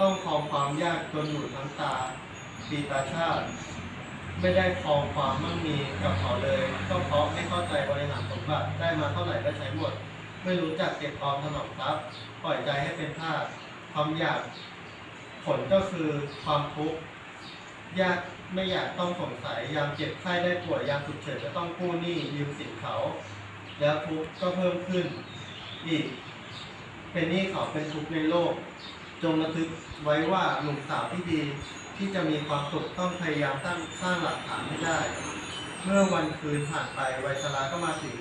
ต้องครองความยากจนหนุนน้ำตาปีตาชาติ ไม่ได้ครองความมั่งมีกับเขาเลย ก็เพราะไม่เข้าใจบริหารสมบัติได้มาเท่าไหร่ก็ใช้หมด ไม่รู้จักเก็บออมถนอมทรัพย์ปล่อยใจให้เป็นทาสความอยากผลก็คือความทุกข์ยากไม่อยากต้องสงสัยยามเจ็บไข้ได้ป่วยยามฉุกเฉินจะต้องกู้หนี้ยืมสินเขา แล้วทุกข์ก็เพิ่มขึ้นอีกเป็นหนี้เขาเป็นทุกข์ในโลก จงระทึกไว้ว่าหนุ่มสาวที่ดีที่จะมีความสุขต้องพยายามสร้างสร้างหลักฐานให้ได้ เมื่อวันคืนผ่านไปวัยชราก็มาถึง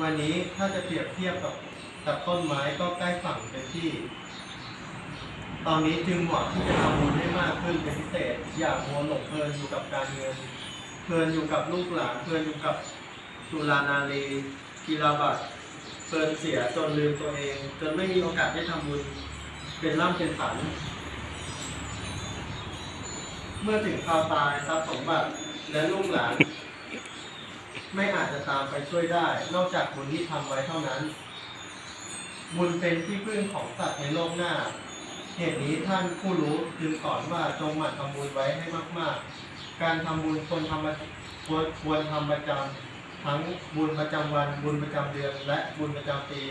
วันนี้ถ้าจะเปรียบเทียบกับกับต้นไม้ก็ใกล้ฝั่งเป็นที่ ตอนนี้จึงหมาะที่จะทำบุญให้มากขึ้นเป็นพิเศษ อย่ามัวหลงเพลินอยู่กับการเงินเพลินอยู่กับลูกหลานเพลินอยู่กับสุรานารีกีฬาบัตรเพลินเสียจนลืมตัวเอง จนไม่มีโอกาสได้ทำบุญ เป็นร่ำเป็นสัน เมื่อถึงคราวตายทรัพย์สมบัติและลูกหลาน ไม่อาจจะตามไปช่วยได้ นอกจากบุญที่ทำไว้เท่านั้น บุญเป็นที่พึ่งของสัตว์ในโลกหน้า เหตุนี้ท่านผู้รู้จึงสอนว่าจงหมั่นทำบุญไว้ให้มาก ๆ การทำบุญควรทำประควรควรทำประจำทั้งบุญประจำวันบุญประจำเดือน และบุญประจำปี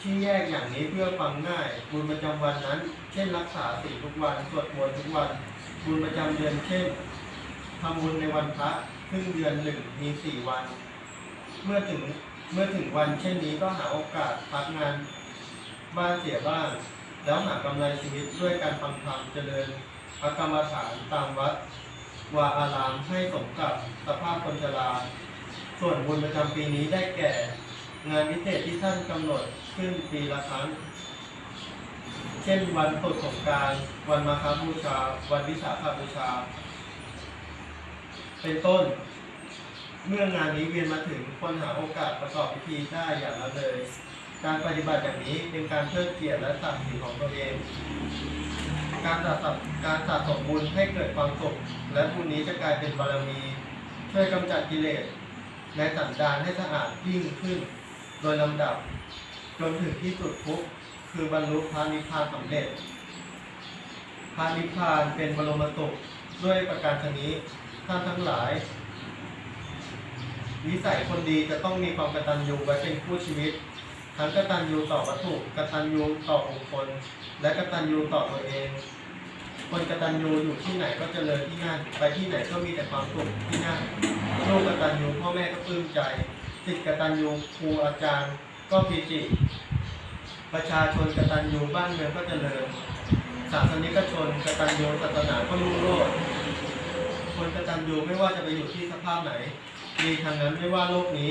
ที่แยกอย่างนี้เพื่อฟังง่ายบุญประจำวันนั้น เช่นรักษาศีลทุกวันสวดมนต์ทุกวันบุญประจำเดือนเช่นทำบุญในวันพระครึ่งเดือนหนึ่งมีสี่วัน เมื่อถึงเมื่อถึงวันเช่นนี้ก็หาโอกาสพักงานบ้านเสียบ้านแล้วหากำไรชีวิตด้วยการฟังธรรมเจริญพระกรรมฐานตามวัดวาอารามให้สมกับสภาพคนชราส่วนบุญประจำปีนี้ได้แก่ งานพิเศษที่ท่านกำหนดขึ้นปีละครั้ง เช่นวันตรุษสงการ วันมาฆบูชา วันวิสาขบูชา เป็นต้น เมื่องานนี้เวียนมาถึงคนหาโอกาสประกอบพิธีได้อย่างละเลย การปฏิบัติอย่างนี้เป็นการเทิดเกียรติและศักดิ์ศรีของตัวเอง การสะสมการสะสมบุญให้เกิดความสุขและบุญนี้จะกลายเป็นบารมีช่วยกำจัดกิเลสในสันดานให้สะอาดยิ่งขึ้น โดยลำดับ จนถึงที่สุดทุกคือบรรลุพระนิพพานสำเร็จพระนิพพานเป็นบรมสุขด้วยประการชนี้ท่านทั้งหลายนิสัยคนดีจะต้องมีความกตัญญูไว้เป็นคู่ชีวิต ทั้งกตัญญูต่อวัตถุกตัญญูต่อบุคคลและกตัญญูต่อตัวเอง คนกตัญญูอยู่ที่ไหนก็เจริญที่นั่นไปที่ไหนก็มีแต่ความสุขที่นั่นลูกกตัญญูพ่อแม่ก็ปลื้มใจ ศิษย์กตัญญูครูอาจารย์ ก็ปีติ ประชาชนกตัญญูบ้านเมืองก็เจริญศาสนิกชนกตัญญูศาสนาก็รุ่งโรจน์คนกตัญญูไม่ว่าจะไปอยู่ที่สภาพไหนมีทางนั้นไม่ว่าโลกนี้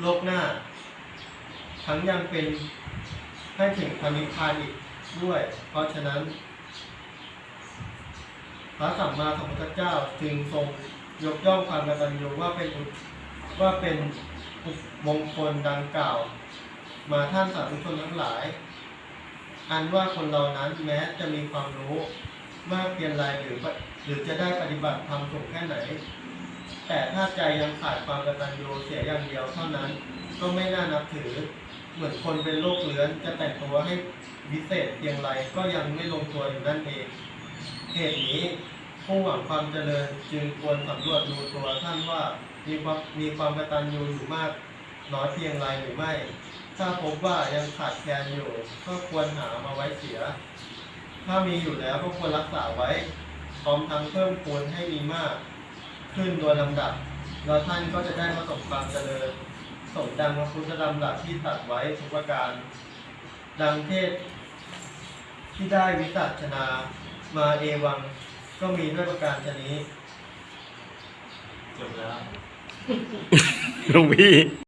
โลกหน้า ทั้งยังเป็นให้ถึงพระนิพพานอีกด้วย เพราะฉะนั้น พระสัมมาสัมพุทธเจ้าจึงทรงยกย่องความกตัญญูว่าเป็นอุ ว่าเป็นอุมงคลดังกล่าว มาท่านสาธุชนทั้งหลาย อันว่าคนเรานั้นแม้จะมีความรู้มากเพียงไรหรือหรือจะได้ปฏิบัติทำถูกแค่ไหน แต่ถ้าใจยังขาดความกตัญญูเสียอย่างเดียวเท่านั้น ก็ไม่น่านับถือ เหมือนคนเป็นโรคเรื้อนจะแต่งตัวให้วิเศษเพียงไรก็ยังไม่ลงตัวอยู่นั่นเองเหตุนี้ ผู้หวังความเจริญจึงควรสำรวจดูตัวท่านว่ามีความมีความกตัญญูอยู่มากน้อยเพียงไรหรือไม่ ถ้าพบว่ายังขาดแคลนอยู่ ก็ควรหามาไว้เสีย ถ้ามีอยู่แล้วก็ควรรักษาไว้ พร้อมทั้งเพิ่มพูนให้มีมาก ขึ้นโดยลำดับ แล้วท่านก็จะได้ประสบความเจริญสมดังพระพุทธดำรัสที่ตัดไว้ทุกประการ ดังเทศที่ได้วิสัชนามาเอวัง ก็มีด้วยประการชนี้จบแล้ว หลวงพี่